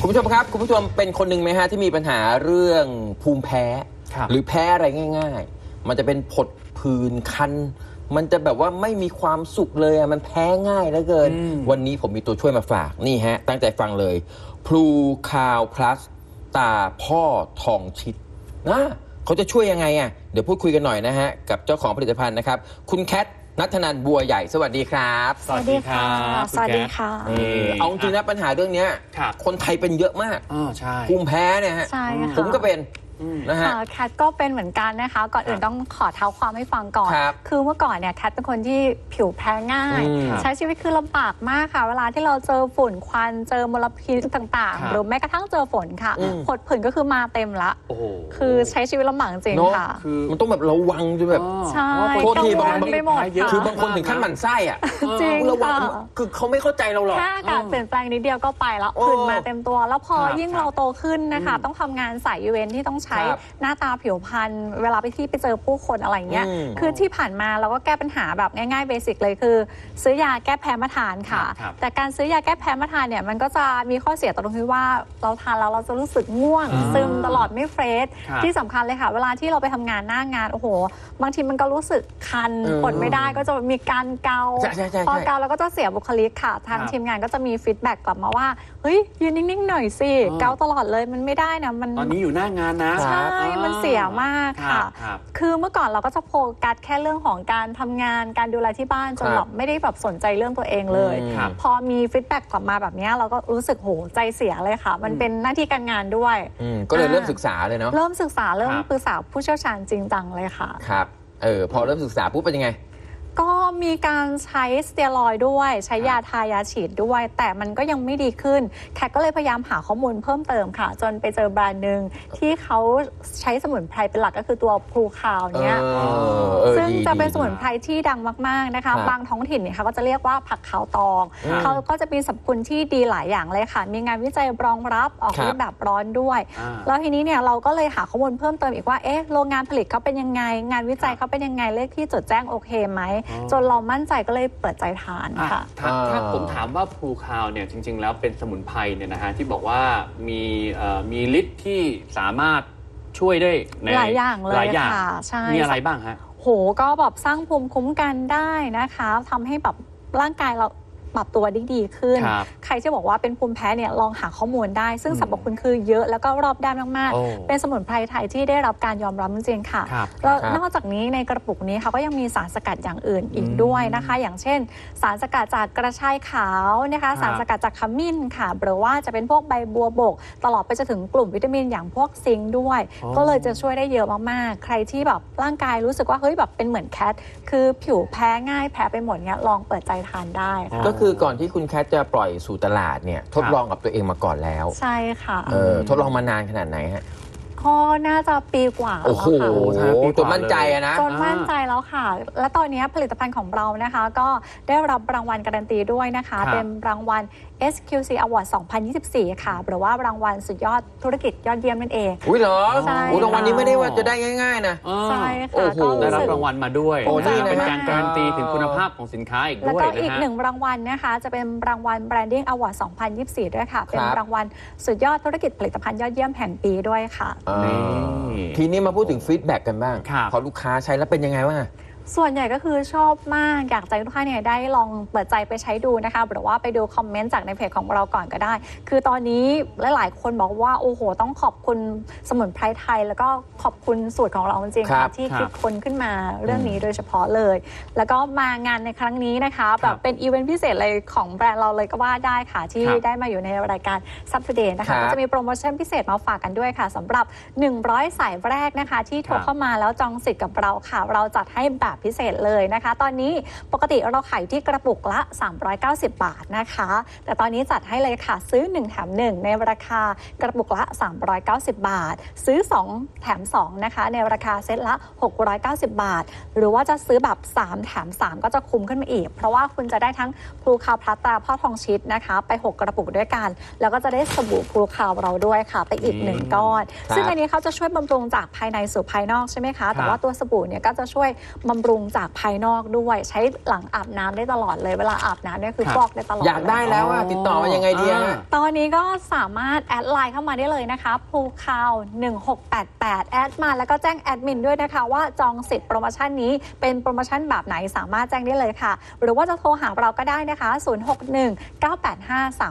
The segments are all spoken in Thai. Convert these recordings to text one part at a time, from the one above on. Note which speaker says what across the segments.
Speaker 1: คุณผู้ชมครับ คุณผู้ชมเป็นคนหนึ่งไหมฮะที่มีปัญหาเรื่องภูมิแพ้
Speaker 2: ครับ
Speaker 1: หรือแพ้อะไรง่าย ๆ มันจะเป็นผดผื่นคัน มันจะแบบว่าไม่มีความสุขเลยอะมันแพ้ง่ายเหลือเกิน
Speaker 2: อืม
Speaker 1: วันนี้ผมมีตัวช่วยมาฝากนี่ฮะ ตั้งใจฟังเลยพลูคาวพลัสตาพ่อทองชิดนะเขาจะช่วยยังไงอะเดี๋ยวพูดคุยกันหน่อยนะฮะ กับเจ้าของผลิตภัณฑ์นะครับ คุณแคทนัทนันบัวใหญ่สวัสดีครับ
Speaker 2: สวัสดีครับ
Speaker 3: สวัสดีค่ะ
Speaker 1: เออเอาจริงนะปัญหาเรื่องเนี้ย
Speaker 2: ครับ
Speaker 1: คนไทยเป็นเยอะมาก
Speaker 2: อ๋อใช่
Speaker 1: ภูมิแพ้เนี่ยฮะ
Speaker 3: ใช่ค่ะ
Speaker 1: ผมก็เป็น
Speaker 2: อืม
Speaker 1: นะฮะ
Speaker 3: ค่ะแคทก็เป็นเหมือนกันนะคะ ก่อนอื่นต้องขอเท้าความให้ฟังก่อน
Speaker 1: ครับ
Speaker 3: คือเมื่อก่อนเนี่ยแคทเป็นคนที่ผิวแพ้ง่าย
Speaker 1: อืม
Speaker 3: ใช้ชีวิตคือลำบากมากค่ะ เวลาที่เราเจอฝุ่นควันเจอมลพิษต่าง
Speaker 2: ครับ
Speaker 3: ๆหรือแม้กระทั่งเจอฝนค่ะ
Speaker 1: อืม
Speaker 3: ผดผื่นก็คือมาเต็มละ
Speaker 2: โอ้โห
Speaker 3: คือใช้ชีวิตลำบากจริง
Speaker 1: เนอะ
Speaker 3: ๆค่ะ
Speaker 2: คือ
Speaker 1: มันต้องแบบระวังจนแบบ
Speaker 2: อ๋อ
Speaker 3: ใช่
Speaker 1: โทษที
Speaker 3: กังวล
Speaker 1: บาง
Speaker 3: ไปหมด
Speaker 2: เยอะ
Speaker 3: ค่ะ
Speaker 1: คือบางคนถึงขั้นหมั่นไส้อะ
Speaker 3: จริง
Speaker 1: ระวัง
Speaker 3: ค่ะ
Speaker 1: คือเขาไม่เข้าใจเราหรอก
Speaker 3: แค่อากาศเปลี่ยนแปลงนิดเดียวก็ไปแล้ว
Speaker 1: โอ้
Speaker 3: ผื่นมาเต็มตัว แล้วพอ
Speaker 2: ครับ
Speaker 3: ยิ่ง
Speaker 2: ครับ
Speaker 3: เราโตขึ้นนะคะ
Speaker 2: อืม
Speaker 3: ต้องทำงานสายอีเวนท์ที่ต้องใช้
Speaker 1: ครับ
Speaker 3: หน้าตาผิวพรรณเวลาไปที่ไปเจอผู้คนอะไรเงี้ย
Speaker 1: อืม
Speaker 3: คือที่ผ่านมาเราก็แก้ปัญหาแบบง่ายๆเบสิกเลยคือ ซื้อยาแก้แพ้มาทานค่ะ
Speaker 2: ครับ
Speaker 3: แต่การซื้อยาแก้แพ้มาทานเนี่ยมันก็จะมีข้อเสียตรงที่ว่าเราทานแล้วเราจะรู้สึกง่วง
Speaker 2: อ่า
Speaker 3: ซึมตลอดไม่เฟรช
Speaker 2: ครับ
Speaker 3: ที่สำคัญเลยค่ะ เวลาที่เราไปทำงานหน้างานโอ้โห บางทีมันก็รู้สึกคัน
Speaker 1: เออ
Speaker 3: กดไม่ได้ก็จะมีการเกา
Speaker 1: ใช่ใช่ใช่
Speaker 3: พอ
Speaker 1: ใช่
Speaker 3: เกาแล้วก็จะเสียบุคลิกค่ะทาง
Speaker 2: ครับ
Speaker 3: ทีมงานก็จะมีฟีดแบ็กกลับมาว่าเฮ้ยยืนนิ่งๆหน่อยสิ
Speaker 2: อ๋อ
Speaker 3: เกาตลอดเลยมันไม่ได้นะมัน
Speaker 2: ตอนนี้อยู่หน้างานนะ
Speaker 3: ใช่มันเสียมาก
Speaker 2: ครั
Speaker 3: ค่ะ
Speaker 2: บครับ
Speaker 3: คือเมื่อก่อนเราก็จะโฟกัสแค่เรื่องของการทำงานการดูแลที่บ้านจน
Speaker 1: ครับ
Speaker 3: แบบไม่ได้แบบสนใจเรื่องตัวเองเลย
Speaker 1: อืม
Speaker 2: ครับ
Speaker 3: พอมีฟีดแบ็กกลับมาแบบเนี้ยเราก็รู้สึกโหใจเสียเลยค่ะ มัน
Speaker 2: อืม
Speaker 3: เป็นหน้าที่การงานด้วย
Speaker 1: อืมก็เลย
Speaker 3: อ่า
Speaker 1: เริ่มศึกษาเลยเนาะ
Speaker 3: เริ่มศึกษาเริ่ม
Speaker 2: ครับ
Speaker 3: ปรึกษาผู้เชี่ยวชาญจริงจังเลยค่ะ
Speaker 1: ครับเออพอเริ่มศึกษาปุ๊บเป็นยังไง
Speaker 3: ก็มีการใช้สเตียรอยด์ด้วย ใช้ยาทายาฉีดด้วย แต่มันก็ยังไม่ดีขึ้น แคทก็เลยพยายามหาข้อมูลเพิ่มเติมค่ะ จนไปเจอแบรนด์หนึ่งที่เขาใช้สมุนไพรเป็นหลักก็คือตัวพลูคาวเนี้ย
Speaker 1: เออ
Speaker 3: ซึ่ง
Speaker 1: ดี
Speaker 3: จะเป็น
Speaker 1: ดี
Speaker 3: สมุนไพรที่ดังมากๆนะคะ
Speaker 1: ครับ
Speaker 3: บางท้องถิ่นเนี่ยเขาก็จะเรียกว่าผักขาวตอง
Speaker 1: ครับ
Speaker 3: เขาก็จะมีสรรพคุณที่ดีหลายอย่างเลยค่ะ มีงานวิจัยรองรับออก
Speaker 1: ครับ
Speaker 3: รูปแบบร้อนด้วย
Speaker 2: อ่า
Speaker 3: แล้วทีนี้เนี่ยเราก็เลยหาข้อมูลเพิ่มเติมอีกว่าเอ๊ะโรงงานผลิตเขาเป็นยังไง งานวิจัยเขาเป็นยังไงเลขที่จดแจ้งโอเคไหม
Speaker 2: อ๋อ
Speaker 3: จนเรามั่นใจก็เลยเปิดใจทาน
Speaker 2: อะ
Speaker 3: ค่ะ
Speaker 2: ถ้า
Speaker 1: อ่า
Speaker 2: ถ้าผมถามว่าพลูคาวเนี่ยจริง ๆ แล้วเป็นสมุนไพรเนี่ยนะฮะที่บอกว่ามีเอ่อมีฤทธิ์ที่สามารถช่วยได้ใน
Speaker 3: หลายอย่างเลย
Speaker 2: หลายอย่าง
Speaker 3: ค่ะใช่
Speaker 2: มีอะไรบ้างฮะ
Speaker 3: โหก็แบบสร้างภูมิคุ้มกันได้นะคะทำให้แบบร่างกายเรา ปรับตัวได้ดีขึ้น
Speaker 2: ครับ
Speaker 3: ใครที่บอกว่าเป็นภูมิแพ้เนี่ยลองหาข้อมูลได้ ซึ่ง
Speaker 2: อืม
Speaker 3: สรรพคุณคือเยอะแล้วก็รอบด้านมาก
Speaker 2: โอ้
Speaker 3: ๆเป็นสมุนไพรไทยที่ได้รับการยอมรับจริงๆค่ะ
Speaker 2: ครับ
Speaker 3: แล้ว
Speaker 1: ครับ
Speaker 3: นอกจากนี้ในกระปุกนี้เขาก็ยังมีสารสกัดอย่างอื่นอีก
Speaker 2: อืม
Speaker 3: ด้วยนะคะ อย่างเช่น สารสกัดจากกระชายขาวนะคะ
Speaker 2: ครับ
Speaker 3: สารสกัดจากขมิ้นค่ะหรือว่าจะเป็นพวกใบบัวบก ตลอดไปจนถึงกลุ่มวิตามินอย่างพวกซิงค์ด้วย
Speaker 2: อ๋อ
Speaker 3: ก็เลยจะช่วยได้เยอะมากๆ ใครที่แบบร่างกายรู้สึกว่าเฮ้ยแบบเป็นเหมือนแคทคือผิวแพ้ง่ายแพ้ไปหมดเนี้ยลองเปิดใจทานได้ค่ะ
Speaker 1: ก็คือก่อนที่คุณแคทจะปล่อยสู่ตลาดเนี่ยทดลองกับตัวเองมาก่อนแล้ว
Speaker 3: ใช่ค่ะ
Speaker 1: เออทดลองมานานขนาดไหนฮะ
Speaker 3: ก็น่าจะปีกว่า
Speaker 1: โอ้
Speaker 3: แล้ว
Speaker 1: โห
Speaker 3: ค่ะ
Speaker 2: ปีกว่า
Speaker 1: จนมั่นใจอะนะ
Speaker 3: จนมั่นใจแล้วค่ะ และตอนนี้ผลิตภัณฑ์ของเรานะคะ ก็ได้รับรางวัลการันตีด้วยนะคะ
Speaker 2: ครับ
Speaker 3: เป็นรางวัล SQC Award 2024 ค่ะ หรือว่ารางวัลสุดยอดธุรกิจยอดเยี่ยมนั่นเอง
Speaker 1: อุ้ยเหรอ
Speaker 3: ใช่
Speaker 1: โอ้รางวัลนี้ไม่ได้ว่าจะได้ง่ายๆนะ
Speaker 2: อ่า
Speaker 3: ใช่
Speaker 1: โอ้
Speaker 3: ค่ะ
Speaker 1: โห
Speaker 3: ก็
Speaker 2: ได้
Speaker 3: รู้
Speaker 2: รับ
Speaker 3: สึก
Speaker 2: รางวัลมาด้วย
Speaker 1: โอ้นี่นะ
Speaker 2: เป็นการ
Speaker 3: ฮะ
Speaker 2: การันตีถึงคุณภาพของสินค้าอีก
Speaker 3: แล้ว
Speaker 2: ด้วย
Speaker 3: ก็
Speaker 2: นะ
Speaker 3: อีก
Speaker 2: ฮะ
Speaker 3: หนึ่งรางวัลนะคะ จะเป็นรางวัล Branding Award 2024 ด้วยค่ะ เป็น
Speaker 1: ครับ
Speaker 3: รางวัลสุดยอดธุรกิจผลิตภัณฑ์ยอดเยี่ยมแห่งปีด้วยค่ะ
Speaker 1: เออ
Speaker 2: นี่
Speaker 1: ทีนี้มาพูดถึงฟีดแบ็กกันบ้าง
Speaker 2: ครับ
Speaker 1: พอลูกค้าใช้แล้วเป็นยังไงบ้างอะ
Speaker 3: ส่วนใหญ่ก็คือชอบมาก อยากจะให้ทุกท่านเนี่ยได้ลองเปิดใจไปใช้ดูนะคะหรือว่าไปดูคอมเมนต์จากในเพจของเราก่อนก็ได้ คือตอนนี้หลาย ๆ คนบอกว่า โอ้โห ต้องขอบคุณสมุนไพรไทย แล้วก็ขอบคุณสูตรของเราจริงๆ
Speaker 1: ครั
Speaker 3: ค่ะ
Speaker 1: บ
Speaker 3: ที่
Speaker 2: ครับ
Speaker 3: คิดค้นขึ้นมาเรื่องนี้โดยเฉพาะเลย แล้วก็มางานในครั้งนี้นะคะ
Speaker 2: ค
Speaker 3: แบ
Speaker 2: รับบ
Speaker 3: เป็นอีเวนต์พิเศษเลยของแบรนด์เราเลยก็ว่าได้ค่ะที่
Speaker 2: ครับ
Speaker 3: ได้มาอยู่ในรายการ s u b t o d a y นะ
Speaker 1: ครั
Speaker 3: คะ
Speaker 1: บ
Speaker 3: ก็จะมีโปรโมชั่นพิเศษมาฝากกันด้วยค่ะสำหรับ 100 สายแรกนะคะ ที่โทร
Speaker 2: ครับ
Speaker 3: เข้ามาแล้วจองสิทธิ์กับเราค่ะ เราจัดให้แบบแบบพิเศษเลยนะคะ ตอนนี้ปกติเราขายที่กระปุกละ 390 บาทนะคะ แต่ตอนนี้จัดให้เลยค่ะซื้อ 1 แถม 1 ในราคากระปุกละ 390 บาท ซื้อ 2 แถม 2 นะคะ ในราคาเซตละ 690 บาท หรือว่าจะซื้อแบบ 3 แถม 3 ก็จะคุ้มขึ้นมาอีก เพราะว่าคุณจะได้ทั้งพลูคาวพลัสตราพ่อทองชิดนะคะ ไป 6 กระปุกด้วยกัน แล้วก็จะได้สบู่พลูคาวเราด้วยค่ะ ไปอีก
Speaker 2: อืม
Speaker 3: 1ก้อน
Speaker 1: ครับ
Speaker 3: ซึ่งอันนี้เขาจะช่วยบำรุงจากภายในสู่ภายนอกใช่ไหมคะ แต่
Speaker 2: ครับ
Speaker 3: ว่าตัวสบู่เนี่ยก็จะช่วยบำรุงจากภายนอกด้วย ใช้หลังอาบน้ำได้ตลอดเลยเวลาอาบน้ำเนี่ยคือ
Speaker 2: ครับ
Speaker 3: ฟอกได้ตลอด
Speaker 1: อยากได้แล้วอะ
Speaker 2: อ๋อ
Speaker 1: ติดต่อมายังไงดีฮะ
Speaker 3: ตอนนี้ก็สามารถแอดไลน์เข้ามาได้เลยนะคะพูคาว1688 แอดมาแล้วก็แจ้งแอดมินด้วยนะคะ ว่าจองสิทธิ์โปรโมชั่นนี้เป็นโปรโมชั่นแบบไหนสามารถแจ้งได้เลยค่ะ หรือว่าจะโทรหาเราก็ได้นะคะ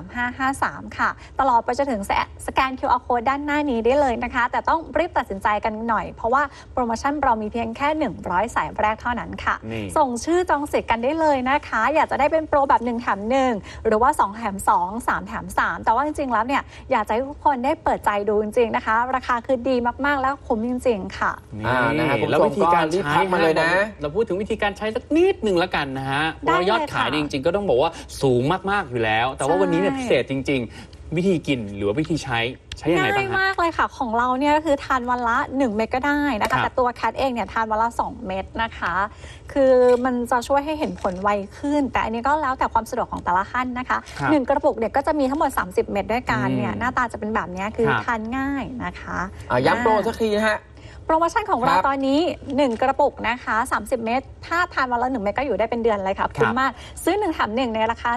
Speaker 3: 061-985-3553 ค่ะ ตลอดไปจนถึงสแกน QR code ด้านหน้านี้ได้เลยนะคะ แต่ต้องรีบตัดสินใจกันหน่อย เพราะว่าโปรโมชั่นเรามีเพียงแค่ 100 สายแรกเท่านั้นค่ะ
Speaker 2: นี่
Speaker 3: ส่งชื่อจองสิทธิ์กันได้เลยนะคะ อยากจะได้เป็นโปรแบบ1แถม1 หรือว่า 2 แถม 2 3 แถม 3 แต่ว่าจริงๆ แล้วเนี่ยอยากจะให้ทุกคนได้เปิดใจดูจริงๆนะคะ ราคาคือดีมากๆแล้วคุ้มจริง ๆ ค่ะ
Speaker 1: อ่านะฮะคุณผู้ชม
Speaker 2: แล้ววิธีการ
Speaker 1: ก็รีบ
Speaker 2: ใช้
Speaker 1: ทักมาเลยนะ
Speaker 2: ฮเราพูดถึงวิธีการใช้สักนิดหนึ่งแล้วกันนะฮะเพ
Speaker 3: ได้
Speaker 2: ราะว่ายอด
Speaker 3: เลย
Speaker 2: ขาย
Speaker 3: ค่ะ
Speaker 2: เนี่ยจริง ๆ ก็ต้องบอกว่าสูงมากๆอยู่แล้ว แต่ว่า
Speaker 3: ใช่
Speaker 2: วันนี้เนี่ยพิเศษจริง ๆ วิธีกินหรือว่าวิธีใช้ใช้ยังไง
Speaker 3: ง่า
Speaker 2: บ้ายงฮะ
Speaker 3: มากเลยค่ะ ของเราเนี่ยก็คือทานวันละ 1 เม็ดก็ได้นะ
Speaker 2: ครั
Speaker 3: คะ
Speaker 2: บ
Speaker 3: แต่ตัวแคทเองเนี่ยทานวันละ 2 เม็ดนะคะ คือมันจะช่วยให้เห็นผลไวขึ้น แต่อันนี้ก็แล้วแต่ความสะดวกของแต่ละท่านนะคะ
Speaker 2: ครับ
Speaker 3: หนึ่งกระปุกเนี่ยก็จะมีทั้งหมด 30 เม็ดด้วยกันเนี่ย
Speaker 2: อืม
Speaker 3: หน้าตาจะเป็นแบบเนี้ยคือ
Speaker 2: ครับ
Speaker 3: ทานง่ายนะคะ
Speaker 1: อะย้ำโปรสักทีนะฮะ
Speaker 3: โปรโมชั่นของเรา
Speaker 1: ครับ
Speaker 3: ตอนนี้ 1 กระปุกนะคะ 30 เม็ดถ้าทานวันละ1เม็ดก็อยู่ได้เป็นเดือนเลยค่ะคุ้มมาก ซื้อ 1แถม1 ในราคา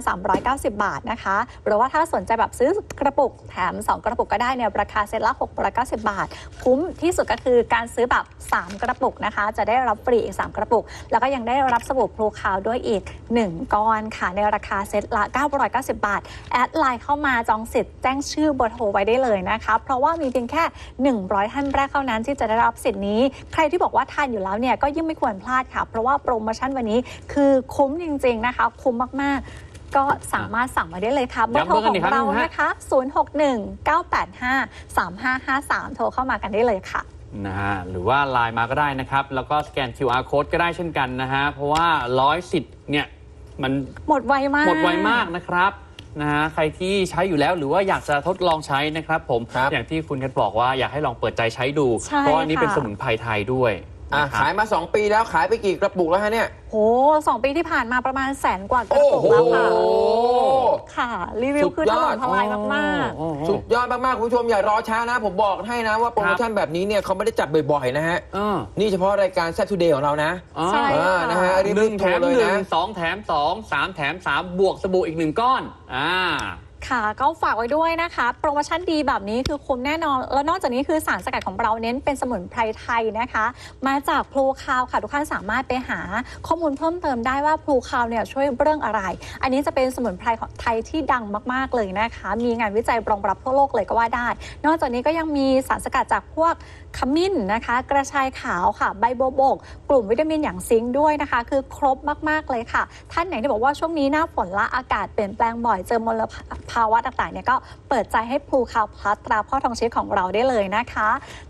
Speaker 3: 390 บาทนะคะ หรือว่าถ้าสนใจแบบซื้อกระปุกแถม 2 กระปุกก็ได้เนี่ยราคาเซ็ตละ690 บาท คุ้มที่สุดก็คือการซื้อแบบ 3 กระปุกนะคะ จะได้รับฟรีอีก 3 กระปุก แล้วก็ยังได้รับสบู่พลูคาวด้วยอีก 1 ก้อนค่ะในราคาเซ็ตละ 990 บาท แอดไลน์เข้ามาจองสิทธิ์แจ้งชื่อเบอร์โทรไว้ได้เลยนะคะ เพราะว่ามีเพียงแค่ 100 ท่านแรกเท่านั้นที่จะได้รับสิทธิ์นี้ ใครที่บอกว่าทานอยู่แล้วเนี่ยก็ยิ่งไม่ควรพลาดค่ะ เพราะว่าโปรโมชั่นวันนี้คือคุ้มจริง ๆนะคะ คุ้มมากๆ ก็สามารถสั่งมาได้เลยค่ะเบอร์โทรของเรานะคะ 061-985-3553 โทรเข้ามากันได้เลยค่ะ
Speaker 2: นะฮะหรือว่าไลน์มาก็ได้นะครับ แล้วก็สแกน QR code ก็ได้เช่นกันนะฮะเพราะว่าร้อยสิทธิ์เนี่ยมัน
Speaker 3: หมดไวมาก
Speaker 2: หมดไวมากนะครับ นะฮะใครที่ใช้อยู่แล้วหรือว่าอยากจะทดลองใช้นะครับผม
Speaker 1: ครับ
Speaker 2: อย่างที่คุณแคทบอกว่าอยากให้ลองเปิดใจใช้ดู
Speaker 3: ใช่
Speaker 2: เพราะว่าอันนี้
Speaker 3: ค่ะ
Speaker 2: เป็นสมุนไพรไทยด้วย
Speaker 1: อะ
Speaker 2: นะครับ
Speaker 1: ขายมา 2 ปีแล้วขายไปกี่กระปุกแล้วฮะเนี่ย
Speaker 3: โหสองปีที่ผ่านมาประมาณแสนกว่ากระ
Speaker 1: โอ้
Speaker 3: ปุก
Speaker 1: โห
Speaker 3: แล้วค่ะค่ะ รีวิวคือ
Speaker 1: สุ
Speaker 3: ถ
Speaker 1: ดยอ
Speaker 3: ล่
Speaker 1: ด
Speaker 3: มทลายมาก
Speaker 2: โอ้โห
Speaker 1: สุดยอดมากๆ คุณผู้ชมอย่ารอช้านะ ผมบอกให้นะว่าโปรโมชั่นแบบนี้เนี่ยเขาไม่ได้จัดบ่อยๆ นะฮะ
Speaker 2: เออ
Speaker 1: นี่เฉพาะรายการ s ซ t ทูเดย์ของเรานะ
Speaker 2: อ๋อ
Speaker 3: ใช่
Speaker 1: เออนะฮะรีบ
Speaker 2: หนึ่ง
Speaker 1: ๆ
Speaker 2: แถ
Speaker 1: โทร
Speaker 2: ม
Speaker 1: เลย
Speaker 2: หนึ่ง
Speaker 1: นะ
Speaker 2: สองแถมสองสามแถมสามบวกสบู่อีกหนึ่งก้อน อ่า
Speaker 3: ค่ะ ก็ฝากไว้ด้วยนะคะ โปรโมชั่นดีแบบนี้คือคุ้มแน่นอน แล้วนอกจากนี้คือสารสกัดของเราเน้นเป็นสมุนไพรไทยนะคะ มาจากพลูคาวค่ะ ทุกท่านสามารถไปหาข้อมูลเพิ่มเติมได้ว่าพลูคาวเนี่ยช่วยเรื่องอะไร อันนี้จะเป็นสมุนไพรของไทยที่ดังมาก ๆ เลยนะคะ มีงานวิจัยรองรับทั่วโลกเลยก็ว่าได้ นอกจากนี้ก็ยังมีสารสกัดจากพวกขมิ้นนะคะ กระชายขาวค่ะ ใบโบบก กลุ่มวิตามินอย่างซิงค์ด้วยนะคะ คือครบมากๆเลยค่ะ ท่านไหนที่บอกว่าช่วงนี้หน้าฝนละอากาศเปลี่ยนแปลงบ่อยเจอมลภาวะต่างๆเนี่ยก็เปิดใจให้พลูคาวพลัสตราพ่อทองชิดของเราได้เลยนะคะ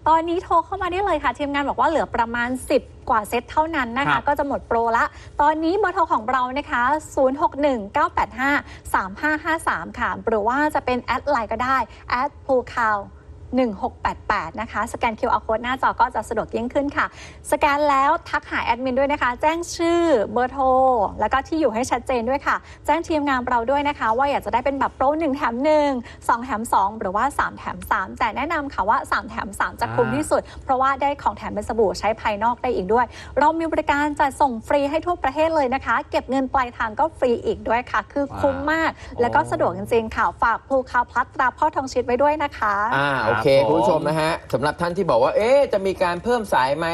Speaker 3: ตอนนี้โทรเข้ามาได้เลยค่ะ ทีมงานบอกว่าเหลือประมาณ 10กว่าเซตเท่านั้นนะ
Speaker 2: ครั
Speaker 3: คะ
Speaker 2: บ
Speaker 3: ก็จะหมดโปรละ ตอนนี้เบอร์โทรของเรานะคะ 0619853553 ค่ะ หรือว่าจะเป็นแอดไลน์ก็ได้แอดพลูคาว 1688 นะคะ สแกน QR code หน้าจอก็จะสะดวกยิ่งขึ้นค่ะ สแกนแล้วทักหาแอดมินด้วยนะคะ แจ้งชื่อเบอร์โทร แล้วก็ที่อยู่ให้ชัดเจนด้วยค่ะ แจ้งทีมงานเราด้วยนะคะ ว่าอยากจะได้เป็นแบบโปร1แถม 1 2 แถม 2 หรือว่า 3 แถม 3 แต่แนะนำค่ะว่า 3 แถม 3 จะคุ้มที่สุด เพราะว่าได้ของแถมเป็นสบู่ใช้ภายนอกได้อีกด้วย เรามีบริการจัดส่งฟรีให้ทั่วประเทศเลยนะคะ เก็บเงินปลายทางก็ฟรีอีกด้วยค่ะ คือคุ้มมาก แล้วก็สะดวกจริงๆค่ะฝากพลูคาวพลัสตราพ่อทองชิดไว้ด้วยนะคะ
Speaker 1: อ่าโอเค
Speaker 2: ครับผม
Speaker 1: คุณผู้ชมนะฮะสำหรับท่านที่บอกว่า เอ๊ะจะมีการเพิ่มสายไหม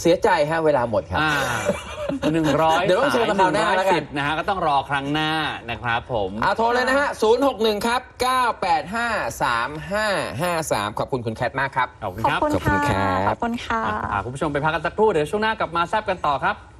Speaker 1: เสียใจฮะเวลาหมดครับ
Speaker 2: อ่าหนึ่งร้อย
Speaker 1: เดี๋ยวต้องเชิญมาคราวหน้าแล้วกัน
Speaker 2: สิบนะฮะก็ต้องรอครั้งหน้านะครับผม
Speaker 1: เอาโทรเลยนะฮะ 061 ครับ 985 3553 ขอบคุณคุณแคทมากครับ
Speaker 2: ขอบคุณ
Speaker 3: ขอบ
Speaker 2: ครับ
Speaker 3: คุณ
Speaker 1: ขอบคุณ
Speaker 3: ค่ะ
Speaker 1: ครับ
Speaker 3: ขอบคุณค่ะ
Speaker 2: อะพาคุณผู้ชมไปพักกันสักครู่ เดี๋ยวช่วงหน้ากลับมาแซบกันต่อครับ